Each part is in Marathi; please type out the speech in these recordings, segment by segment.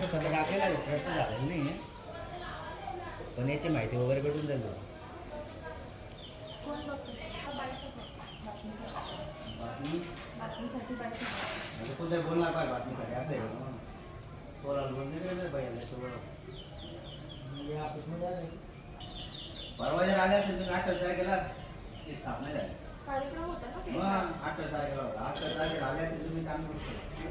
प्रश्न टाकलेला आहे प्रश्न झालेला नाही पण याची माहिती वगैरे भेटून जाईल म्हणजे कोणतरी बोलणार पाहिजे बातमीसाठी असं आहे. ना पोराला बोलले नाही पाहिजे सगळं परवा जर आले असेल तुम्ही अठ्ठावीस तारखेला ती स्थापना झाली. कार्यक्रम होता ना ते? मग अठ्ठावीस तारखेला होता. अठ्ठावीस तारखेला आले असेल तुम्ही काम करू शकता.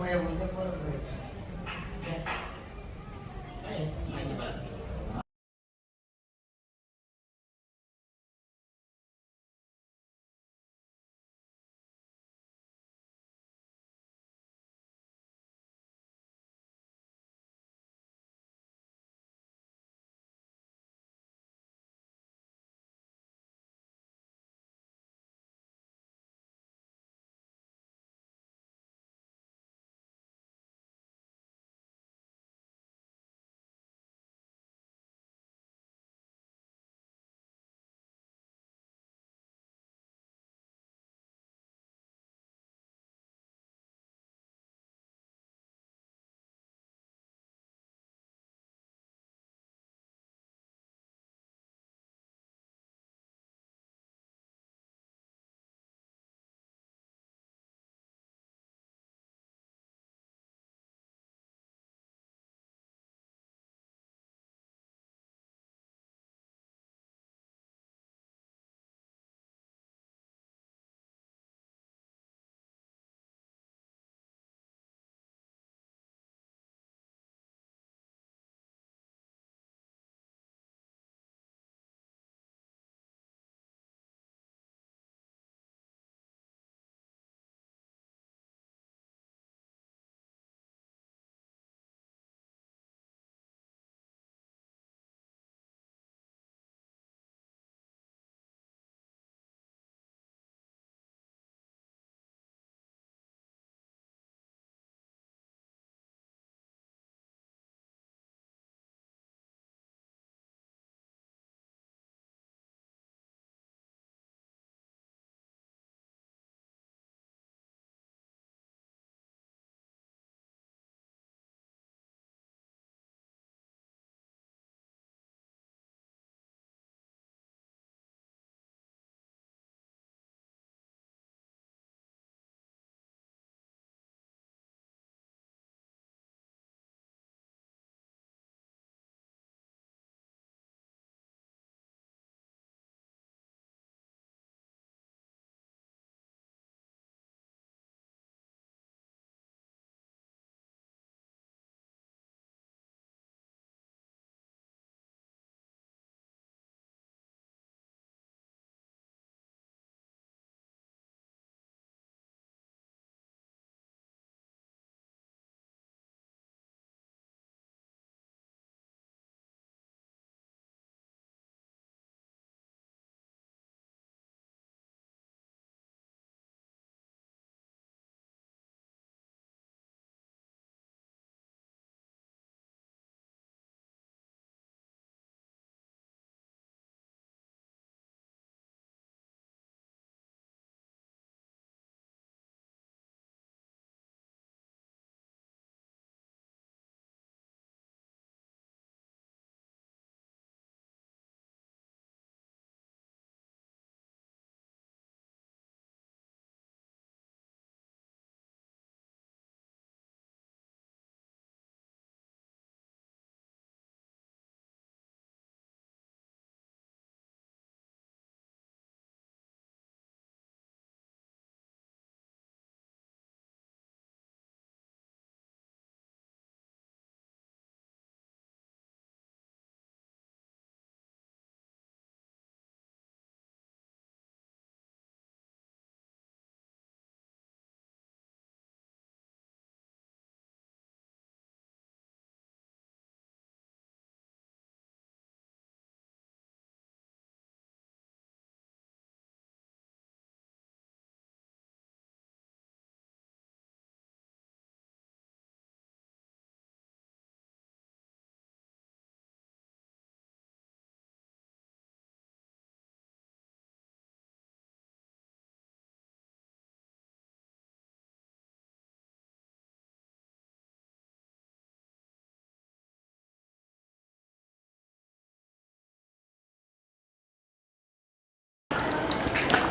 போய் உங்க போகிற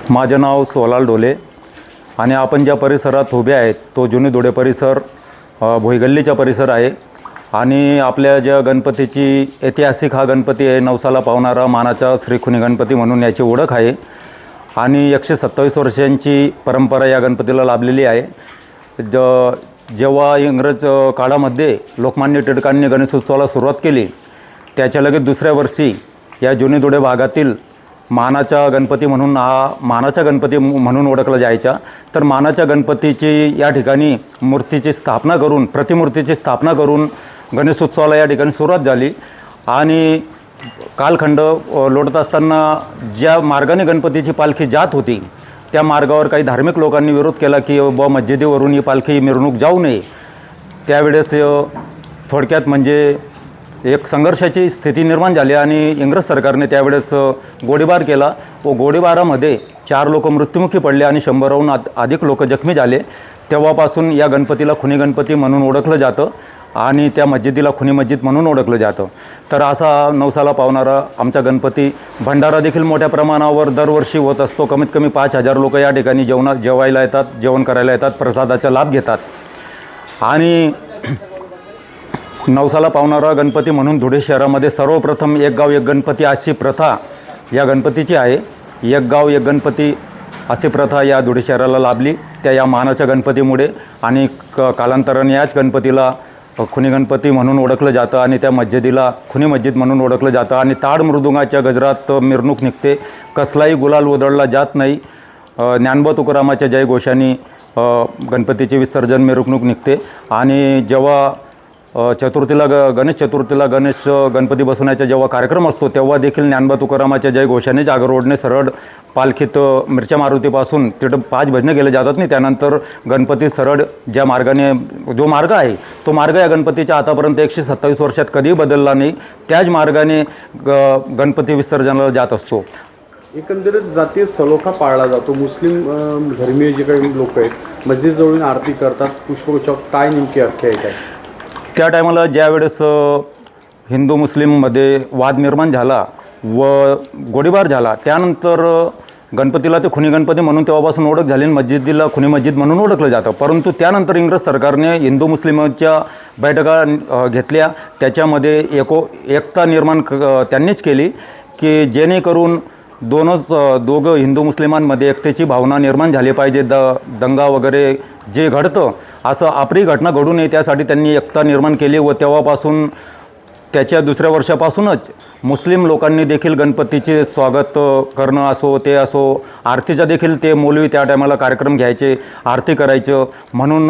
माझं नाव सोलाल डोले आणि आपण ज्या परिसरात उभे आहेत तो जुनी धुळे परिसर भुईगल्लीचा भोईगल्लीचा परिसर आहे. आणि आपल्या ज्या गणपतीची ऐतिहासिक हा गणपती आहे नवसाला पावणारा मानाचा श्रीखुनी गणपती म्हणून याची ओळख आहे. आणि एकशे सत्तावीस वर्षांची परंपरा या गणपतीला लाभलेली आहे. ज जेव्हा इंग्रज काळामध्ये लोकमान्य टिळकांनी गणेशोत्सवाला सुरुवात केली त्याच्या लगेच दुसऱ्या वर्षी या जुनी धुळे भागातील मानाचा गणपती म्हणून हा मानाचा गणपती म्हणून ओळखला जायचा. तर मानाच्या गणपतीची या ठिकाणी मूर्तीची स्थापना करून प्रतिमूर्तीची स्थापना करून गणेशोत्सवाला या ठिकाणी सुरुवात झाली. आणि कालखंड लोटत असताना ज्या मार्गाने गणपतीची पालखी जात होती त्या मार्गावर काही धार्मिक लोकांनी विरोध केला की ब मस्जिदीवरून ही पालखी मिरवणूक जाऊ नये. त्यावेळेस थोडक्यात म्हणजे एक संघर्षाची स्थिती निर्माण झाली आणि इंग्रज सरकारने त्यावेळेस गोळीबार केला. व गोळीबारामध्ये चार लोक मृत्युमुखी पडले आणि शंभराहून अधिक लोक जखमी झाले. तेव्हापासून या गणपतीला खुनी गणपती म्हणून ओळखलं जातं आणि त्या मस्जिदीला खुनी मस्जिद म्हणून ओळखलं जातं. तर असा नवसाला पावणारा आमचा गणपती भंडारा देखील मोठ्या प्रमाणावर दरवर्षी होत असतो. कमीत कमी पाच हजार लोक या ठिकाणी जेवणा जेवायला येतात जेवण करायला येतात प्रसादाचा लाभ घेतात. आणि नवसाला पावणारा गणपती म्हणून धुळे शहरामध्ये सर्वप्रथम एक गाव एक गणपती अशी प्रथा या गणपतीची आहे. एक गाव एक गणपती अशी प्रथा या धुळे शहराला लाभली. त्या या मानाच्या गणपतीमुळे आणि क कालांतराने याच गणपतीला खुनी गणपती म्हणून ओळखलं जातं आणि त्या मस्जिदीला खुनी मस्जिद म्हणून ओळखलं जातं आणि ताड मृदुंगाच्या गजरात मिरवणूक निघते. कसलाही गुलाल उधळला जात नाही. ज्ञानबा तुकारामाच्या जयघोषाने अ, गणपतीचे विसर्जन मिरवणूक निघते. आणि जेव्हा चतुर्थीला ग गणेश चतुर्थीला गणेश गणपती बसवण्याचा जेव्हा कार्यक्रम असतो तेव्हा देखील ज्ञानबा तुकारामाच्या जयघोषाने जागर रोडने सरळ पालखीत मिरच्या मारुतीपासून तिथं पाच भजनं केले जातात नाही त्यानंतर गणपती सरळ ज्या मार्गाने जो मार्ग आहे तो मार्ग या गणपतीच्या आतापर्यंत एकशे सत्तावीस वर्षात कधीही बदलला नाही. त्याच मार्गाने ग गणपती विसर्जनाला जात असतो. एकंदरीत जातीय सलोखा पाळला जातो. मुस्लिम धर्मीय जे काही लोक आहेत मस्जिद जवळून आरती करतात पुष्पगुच्छ काय नेमकी आख्यायिका आहे? त्या टायमाला ज्यावेळेस हिंदू मुस्लिममध्ये वाद निर्माण झाला व गोळीबार झाला त्यानंतर गणपतीला ते खुनी गणपती म्हणून तेव्हापासून ओळख झाली आणि मस्जिदीला खुनी मस्जिद म्हणून ओळखलं जातं. परंतु त्यानंतर इंग्रज सरकारने हिंदू मुस्लिमांच्या बैठका घेतल्या. त्याच्यामध्ये एको एकता निर्माण क त्यांनीच केली की जेणेकरून दोनच दोघं हिंदू मुस्लिमांमध्ये एकतेची भावना निर्माण झाली पाहिजे. द दंगा वगैरे जे घडतं असं आपली घटना घडू नये त्यासाठी त्यांनी एकता निर्माण केली व तेव्हापासून त्याच्या दुसऱ्या वर्षापासूनच मुस्लिम लोकांनी देखील गणपतीचे स्वागत करणं असो ते असो आरतीचा देखील ते मौलवी त्या टायमाला कार्यक्रम घ्यायचे आरती करायचं. म्हणून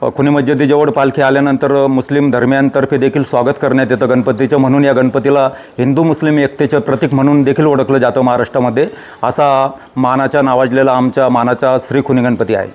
खुनी मस्जिदीजवळ पालखी आल्यानंतर मुस्लिम धर्मियांतर्फे देखील स्वागत करण्यात येतं गणपतीचं. म्हणून या गणपतीला हिंदू मुस्लिम एकतेचं प्रतीक म्हणून देखील ओळखलं जातं महाराष्ट्रामध्ये. असा मानाचा नावाजलेला आमच्या मानाचा श्री खुनी गणपती आहे.